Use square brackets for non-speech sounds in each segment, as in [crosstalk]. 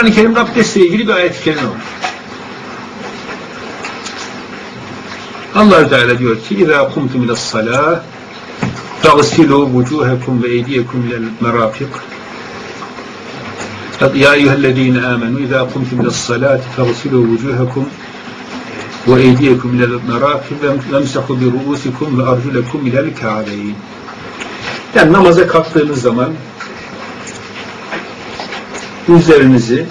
Kur'an-ı Kerim'de abdestle ilgili bir ayet-i kerime var. allah Teala diyor ki اِذَا قُمْتُمْ اِلَى الصَّلَاةِ تَغْسِلُوا وُجُوهَكُمْ وَاَيْدِيَكُمْ اِلَى الْمَرَافِقِ يا أيها الذين آمنوا إذا قمتم إلى الصلاة فاغسلوا وجوهكم وأيديكم إلى المرافق وامسحوا برؤوسكم وأرجلكم إلى الكعبين Yani namaza kalktığınız zaman üzerinizi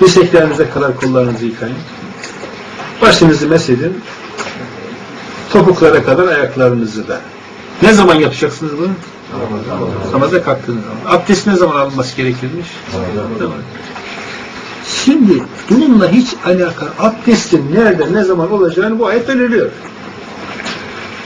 dirseklerinize kadar kollarınızı yıkayın. Başınızı mesedin. Topuklara kadar ayaklarınızı da. Ne zaman yapacaksınız bunu? Namaza kalktığınız zaman. Abdest ne zaman alınması gerekirmiş? Şimdi bununla hiç alakalı abdestin nerede ne zaman olacağını bu ayet belirliyor.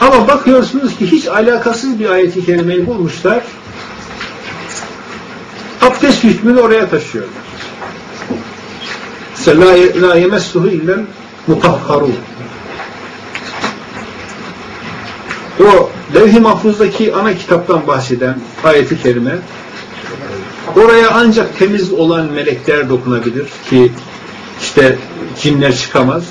Ama bakıyorsunuz ki hiç alakasız bir ayeti kerimeyi bulmuşlar. Abdest hükmünü oraya taşıyorlar. La yemessuhu illen mutahharun. O levh-i mahfuzdaki ana kitaptan bahseden ayeti kerime oraya ancak temiz olan melekler dokunabilir ki işte cinler çıkamaz.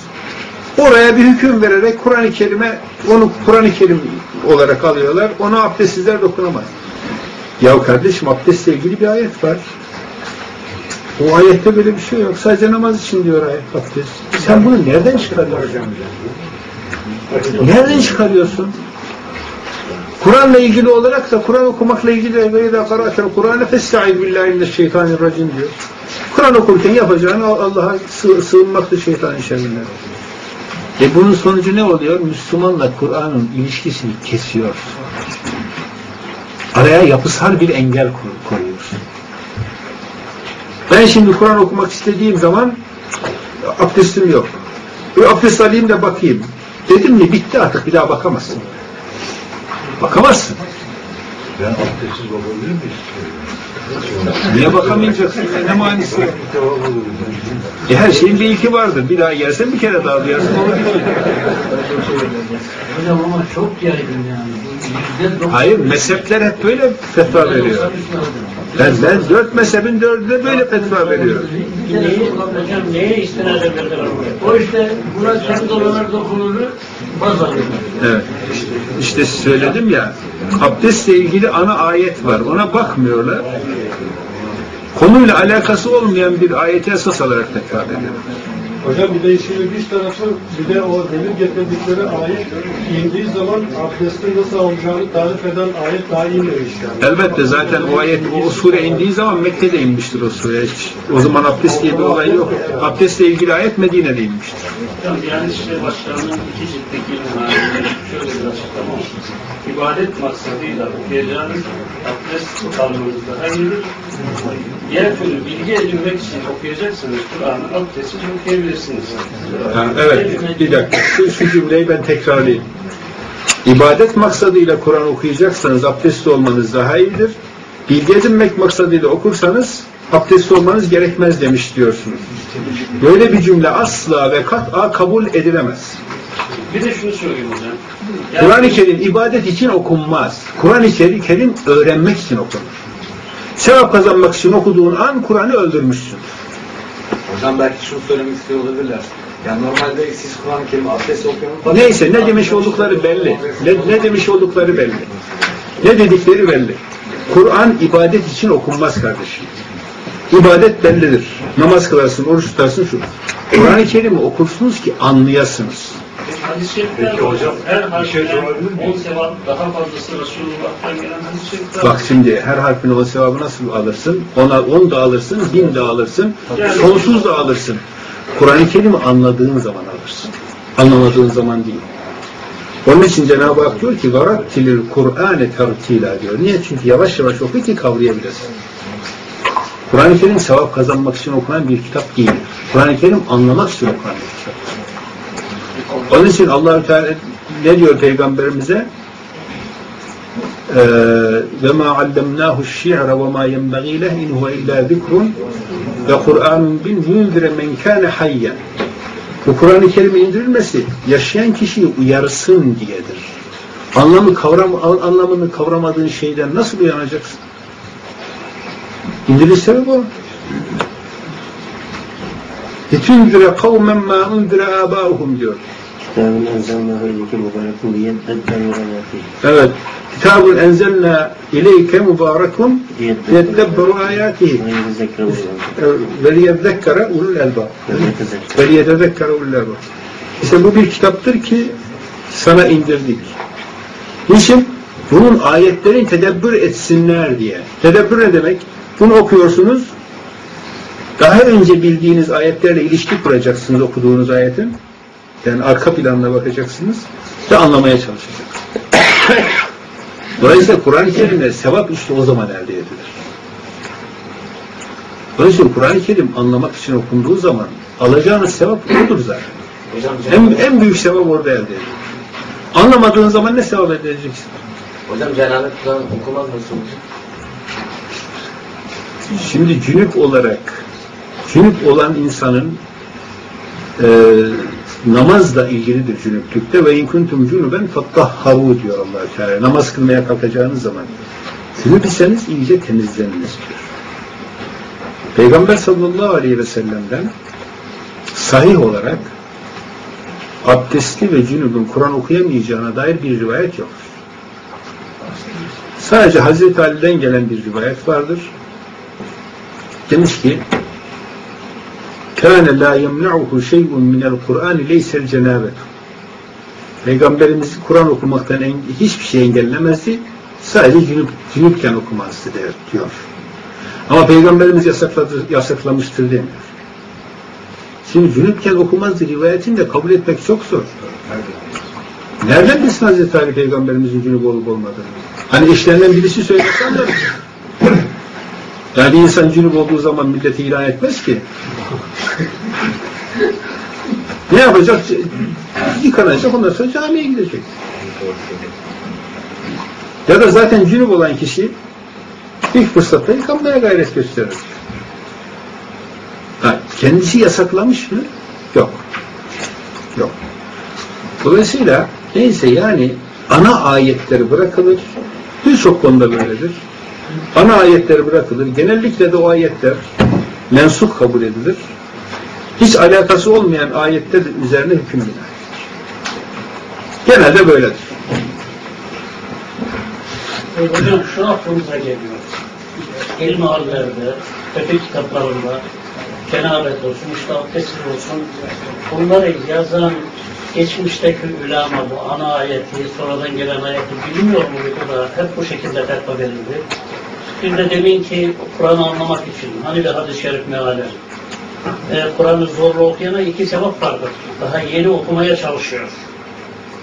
Oraya bir hüküm vererek Kur'an-ı Kerim'e onu Kur'an-ı Kerim olarak alıyorlar. Ona abdestsizler dokunamaz. Ya kardeşim abdestle ilgili bir ayet var. O ayette böyle bir şey yok. Sadece namaz için diyor ayet abdest. Sen bunu nereden çıkarıyorsun? Nereden çıkarıyorsun? Kur'an'la ilgili olarak da Kur'an okumakla ilgili de ve idâ karâtel Kur'âne festa'id billahi mineşşeytanirracim diyor. Kur'an okurken yapacağını Allah'a sığ, sığınmaktır şeytanın şerrinden. E bunun sonucu ne oluyor? Müslümanla Kur'an'ın ilişkisini kesiyor. Araya yapısal bir engel koyuyorsun. Ben şimdi Kur'an okumak istediğim zaman abdestim yok. Bir abdest alayım da bakayım. Dedim mi bitti artık bir daha bakamazsın. Bakamazsın. Ben abdestsiz olabilir miyim? Niye bakamayacaksın? Ne manisi? E her şeyin bir ilki vardır. Bir daha gelsen bir kere daha duyarsın. Hocam ama çok yaygın yani. Hayır, mezhepler hep böyle fetva veriyor. Ben, ben dört mezhebin dördüne böyle fetva veriyorum. Neyi, hocam neye istinaden verdiler? O işte buna temiz olanlar dokunulur. Evet. İşte söyledim ya, abdestle ilgili ana ayet var. Ona bakmıyorlar. Konuyla alakası olmayan bir ayeti esas alarak tekrar ediyor. Hocam bir de işin ilginç tarafı bir de o delil getirdikleri ayet indiği zaman abdestin nasıl alacağını tarif eden ayet daha inmemiş yani. Elbette zaten o ayet, o sure indiği zaman Mekke'de inmiştir o sure. Hiç, o zaman abdest diye bir olay yok. Abdestle ilgili ayet Medine'de inmiştir. Hocam Diyanet Başkanı'nın iki ciltteki şöyle bir açıklama olsun. İbadet maksadıyla okuyacağınız abdest kalmanızda hayırdır. Türlü bilgi edinmek için okuyacaksanız Kur'an'ı abdestsiz okuyabilirsiniz. Yani evet, bir dakika. Şu, şu cümleyi ben tekrarlayayım. İbadet maksadıyla Kur'an okuyacaksanız abdestli olmanız daha iyidir. Bilgi edinmek maksadıyla okursanız abdestli olmanız gerekmez demiş diyorsunuz. Böyle bir cümle asla ve kat'a kabul edilemez. Bir de şunu söyleyeyim hocam. Yani Kur'an-ı Kerim ibadet için okunmaz. Kur'an-ı Kerim öğrenmek için okunur. Sevap kazanmak için okuduğun an Kur'an'ı öldürmüşsün. Hocam belki şunu söylemek istiyor olabilirler. Yani normalde siz Kur'an-ı Kerim abdest okuyorsunuz. Neyse ne demiş oldukları belli. Ne, ne demiş oldukları belli. Ne dedikleri belli. Kur'an ibadet için okunmaz kardeşim. İbadet bellidir. Namaz kılarsın, oruç tutarsın şu. Kur'an-ı Kerim'i okursunuz ki anlayasınız. hadis-i şerifler Peki hocam, her bir şey harfine sorabilir miyim? 10 sevap daha fazlası Resulullah'tan gelen hadis-i şerifler Bak şimdi her harfin o sevabı nasıl alırsın? Ona on da alırsın, bin de alırsın, sonsuz da alırsın. Kur'an-ı Kerim'i anladığın zaman alırsın. Anlamadığın zaman değil. Onun için Cenab-ı Hak diyor ki وَرَتِّلِ الْقُرْآنَ تَرْتِيلًا diyor. Niye? Çünkü yavaş yavaş oku ki kavrayabilesin. Kur'an-ı Kerim sevap kazanmak için okunan bir kitap değil. Kur'an-ı Kerim anlamak için okunan bir kitap. onun için Allahü Teala ne diyor peygamberimize? Ee, ve ma allemnahu şi'ra ve ma yenbaghi leh in huve illa zikrun ve Kur'anun bin yunzire men kana hayyen. Bu Kur'an-ı Kerim'e indirilmesi yaşayan kişiyi uyarsın diyedir. Anlamı kavram anlamını kavramadığın şeyden nasıl uyanacaksın? İndirilse mi bu? Bütün kavmen ma undire abauhum diyor. Kitabın enzelnahu ilike mübarekun liyeddebberu ayatihi. Evet. Kitabun enzelna ileyke mübarekun liyeddebberu ayatihi. Ve liyeddekkere ulul elba. Ve liyeddekkere ulul elba. İşte bu bir kitaptır ki sana indirdik. Niçin? Bunun ayetlerin tedebbür etsinler diye. Tedebbür ne demek? Bunu okuyorsunuz. Daha önce bildiğiniz ayetlerle ilişki kuracaksınız okuduğunuz ayetin. Yani arka planına bakacaksınız ve anlamaya çalışacaksınız. [coughs] Dolayısıyla Kur'an-ı Kerim'de sevap işte o zaman elde edilir. Dolayısıyla Kur'an-ı Kerim anlamak için okunduğu zaman alacağınız sevap odur zaten. Hocam, En, en büyük sevap orada elde edilir. Anlamadığın zaman ne sevap elde edeceksin? hocam cenabet Kur'an okumaz mısınız? Şimdi cünüp olarak cünüp olan insanın e, namazla ilgilidir cünüplükte ve in kuntum cunuben fattahharu diyor allah Teala. Namaz kılmaya kalkacağınız zaman cünüp iseniz iyice temizleniniz diyor. Peygamber sallallahu aleyhi ve sellem'den sahih olarak abdestli ve cünübün Kur'an okuyamayacağına dair bir rivayet yok. Sadece Hazreti Ali'den gelen bir rivayet vardır. Demiş ki kâne la yemne'uhu şey'un minel Kur'an leysel cenabet. Peygamberimiz Kur'an okumaktan hiçbir şey engellemezdi. Sadece cünüp, cünüpken okumazdı der, diyor. Ama Peygamberimiz yasakladı, yasaklamıştır demiyor. Şimdi cünüpken okumazdı rivayetini de kabul etmek çok zor. Nereden bilsin Hazreti Ali Peygamberimizin cünüp olup olmadığını? Hani işlerinden birisi söylesen de yani insan cünüp olduğu zaman milleti ilan etmez ki. ne yapacak? Yıkanacak ondan sonra camiye gidecek. Ya da zaten cünüp olan kişi ilk fırsatta yıkanmaya gayret gösterir. Ha, kendisi yasaklamış mı? Yok. Yok. Dolayısıyla neyse yani ana ayetleri bırakılır. Birçok konuda böyledir. Ana ayetleri bırakılır. Genellikle de o ayetler mensup kabul edilir. Hiç alakası olmayan ayetler üzerine hüküm biner. Genelde böyledir. E, hocam şu aklımıza geliyor. İlmihallerde, fıkıh kitaplarında cenabet olsun, işte abdestsiz olsun bunları yazan geçmişteki ulama bu ana ayeti, sonradan gelen ayeti bilmiyor muydu da hep bu şekilde fetva verildi. Bir de demin ki Kur'an'ı anlamak için hani bir hadis-i şerif meali. E, Kur'an'ı zorla okuyana iki sevap vardır. Daha yeni okumaya çalışıyor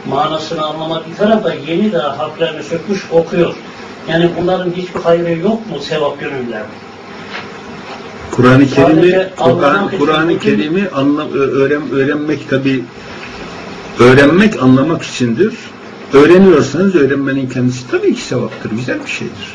manasını anlamak bir tarafa yeni de harflerini sökmüş okuyor. Yani bunların hiçbir hayrı yok mu sevap yönünden? Kur'an-ı Kerim'i Kur'an- Kur'an-ı bugün- Kerim'i anla, ö- öğren, öğrenmek tabi öğrenmek anlamak içindir. Öğreniyorsanız öğrenmenin kendisi tabii ki sevaptır, güzel bir şeydir.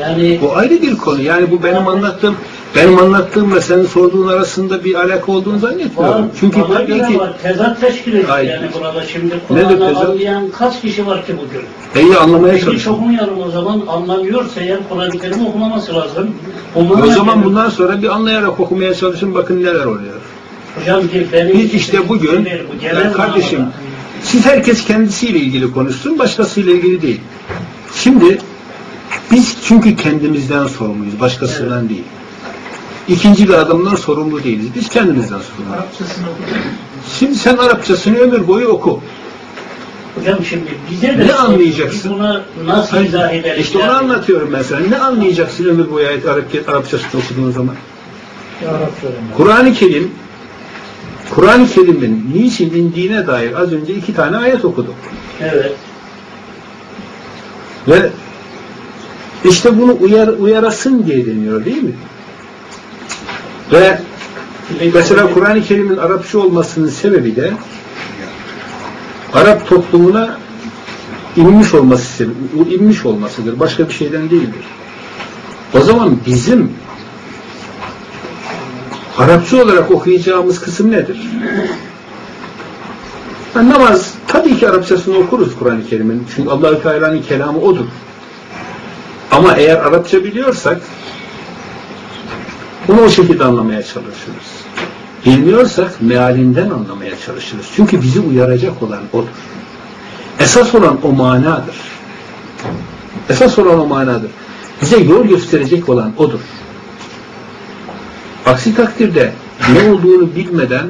Yani Bu ayrı bir konu. Yani bu benim anlattığım benim anlattığımla senin sorduğun arasında bir alaka olduğunu var, zannetmiyorum. Çünkü bana tabii göre ki var, tezat teşkil ediyor Hayır. yani burada şimdi Kur'an'ı anlayan kaç kişi var ki bugün? iyi anlamaya Hiç çalışıyorum. okumayalım o zaman anlamıyorsa eğer Kur'an-ı Kerim okumaması lazım. O zaman bundan sonra bir anlayarak okumaya çalışın bakın neler oluyor. Hocam ki benim Biz işte bugün bu ben kardeşim manada- siz herkes kendisiyle ilgili konuşsun başkasıyla ilgili değil. Şimdi biz çünkü kendimizden sorumluyuz başkasından değil. İkinci bir adamdan sorumlu değiliz. Biz kendimizden sorumluyuz. Şimdi sen Arapçasını ömür boyu oku. Hocam şimdi bize de Ne anlayacaksın? Buna nasıl izah ederiz? İşte onu anlatıyorum ben sana. Ne anlayacaksın ömür boyu ayet Arap, Arapçasını okuduğun zaman? Kur'an-ı Kerim Kur'an-ı Kerim'in niçin indiğine dair az önce iki tane ayet okuduk. Evet. Ve işte bunu uyar, uyarasın diye deniyor değil mi? Ve mesela Kur'an-ı Kerim'in Arapça olmasının sebebi de Arap toplumuna inmiş olması inmiş olmasıdır. Başka bir şeyden değildir. O zaman bizim Arapça olarak okuyacağımız kısım nedir? Ha, namaz tabii ki Arapçasını okuruz Kur'an-ı Kerim'in. Çünkü Allahü Teala'nın kelamı odur. Ama eğer Arapça biliyorsak bunu o şekilde anlamaya çalışırız. Bilmiyorsak mealinden anlamaya çalışırız. Çünkü bizi uyaracak olan odur. Esas olan o manadır. Esas olan o manadır. Bize yol gösterecek olan odur. Aksi takdirde ne olduğunu bilmeden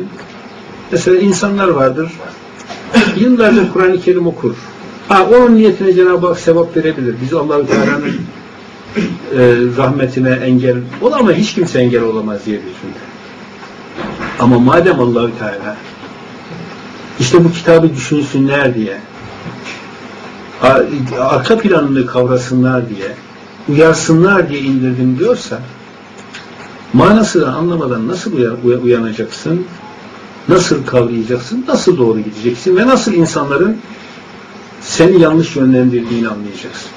mesela insanlar vardır yıllardır Kur'an-ı Kerim okur. Ha, onun niyetine Cenab-ı Hak sevap verebilir. Biz Allah-u Teala'nın e, rahmetine engel olamaz. Hiç kimse engel olamaz yeryüzünde. Ama madem Allahü Teala işte bu kitabı düşünsünler diye arka planını kavrasınlar diye uyarsınlar diye indirdim diyorsa manasını anlamadan nasıl uya- uya- uyanacaksın? Nasıl kavrayacaksın? Nasıl doğru gideceksin? Ve nasıl insanların seni yanlış yönlendirdiğini anlayacaksın.